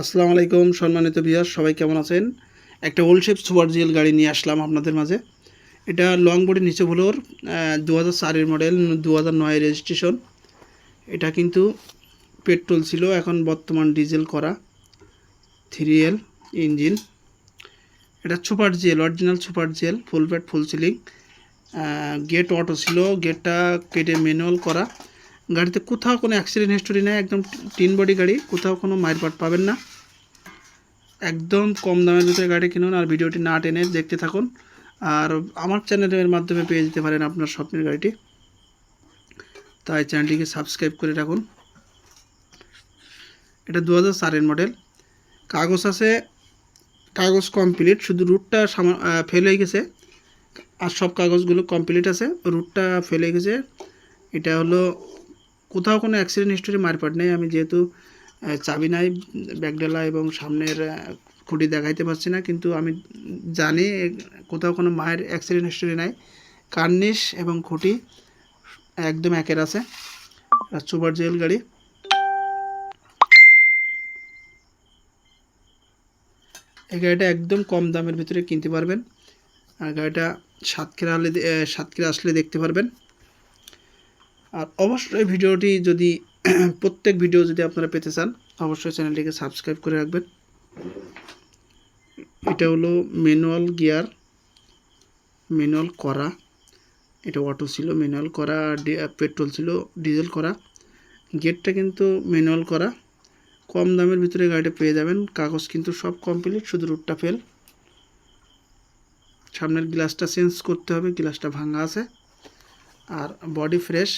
আসসালামু আলাইকুম, সম্মানিত বিহার সবাই কেমন আছেন? একটা ওল্ড শেপ সুপার জিএল গাড়ি নিয়ে আসলাম আপনাদের মাঝে। এটা লং বডির নিচে ভুলোর দু হাজার চারের মডেল দু হাজার নয় রেজিস্ট্রেশন এটা কিন্তু পেট্রোল ছিল, এখন বর্তমান ডিজেল করা থ্রি এল ইঞ্জিন এটা super GL original super GL full প্যাট ফুল সিলিং গেট অটো ছিল গেটটা কেটে ম্যানুয়াল করা। গাড়িতে কোথাও কোনো অ্যাক্সিডেন্ট হিস্টোরি নেই, একদম টিন বডি গাড়ি, কোথাও কোনো মারপাট পাবেন না। একদম কম দামের ভিতরে গাড়ি কিনুন আর ভিডিওটি না টেনে দেখতে থাকুন। আর আমার চ্যানেলের মাধ্যমে পেয়ে যেতে পারেন আপনার স্বপ্নের গাড়িটি। তাই চ্যানেলটিকে সাবস্ক্রাইব করে রাখুন। এটা দু হাজার চারের মডেল কাগজ আছে, কাগজ কমপ্লিট শুধু রুটটা ফেল হয়ে গেছে। আর সব কাগজগুলো কমপ্লিট আছে রুটটা ফেলে গেছে। এটা হলো কোথাও কোনো অ্যাক্সিডেন্ট হিস্টোরি মারপাট নেই। আমি যেহেতু চাবি নাই, ব্যাগডালা এবং সামনের খুঁটি দেখাইতে পারছি না। কিন্তু আমি জানি কোথাও কোনো মায়ের অ্যাক্সিডেন্ট হিস্টোরি নাই। কার্নিশ এবং খুঁটি একদম একের আছে। সুপার জেল গাড়ি। এই গাড়িটা একদম কম দামের ভিতরে কিনতে পারবেন। আর গাড়িটা সাতক্ষীরা হলে সাতক্ষীরা আসলে দেখতে পারবেন। আর অবশ্যই ভিডিওটি যদি প্রত্যেক ভিডিও যদি আপনারা পেতে চান, অবশ্যই চ্যানেলটিকে সাবস্ক্রাইব করে রাখবেন। এটা হলো ম্যানুয়াল গিয়ার, ম্যানুয়াল করা। এটা অটো ছিল, ম্যানুয়াল করা পেট্রোল ছিল, ডিজেল করা। গেটটা কিন্তু ম্যানুয়াল করা। কম দামের ভিতরে গাড়িটা পেয়ে যাবেন। কাগজ কিন্তু সব কমপ্লিট শুধু রুটটা ফেল সামনের গ্লাসটা চেঞ্জ করতে হবে গ্লাসটা ভাঙা আছে। আর বডি ফ্রেশ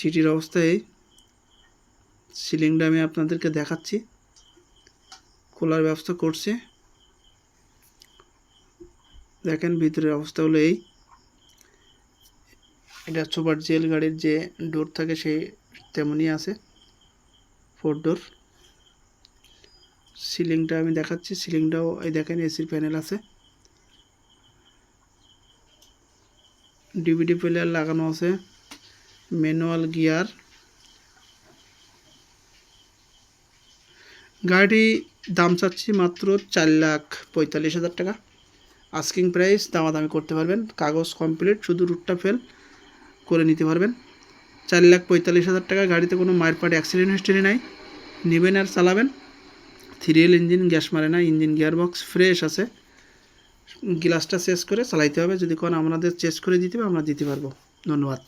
সিটির অবস্থায় সিলিংটা আমি আপনাদেরকে দেখাচ্ছি। খোলার ব্যবস্থা করছি। দেখেন ভিতরের অবস্থা হলো এই। এটা সুপার জেল গাড়ির যে ডোর থাকে সেই তেমনই আছে, ফোর ডোর। সিলিংটা আমি দেখাচ্ছি। সিলিংটাও এই দেখেন এসির প্যানেল আছে। ডিভিডি প্লেয়ার লাগানো আছে। Manual gear. গাড়ি দাম চাচ্ছি মাত্র চার লাখ পঁয়তাল্লিশ হাজার টাকা। আস্কিং প্রাইস দামাদামি করতে পারবেন, কাগজ কমপ্লিট শুধু রুটটা ফেল করে নিতে পারবেন। চার লাখ পঁয়তাল্লিশ হাজার টাকা, গাড়িতে কোনো মায়ের পাট অ্যাক্সিডেন্ট হিস্টরি নাই। নেবেন আর চালাবেন। থ্রি এল ইঞ্জিন গ্যাস মারে না ইঞ্জিন গিয়ার বক্স ফ্রেশ আছে গ্লাসটা চেস করে চালাইতে হবে, যদি কোনো আমাদের চেস করে দিতে হবে, আমরা দিতে পারব। ধন্যবাদ।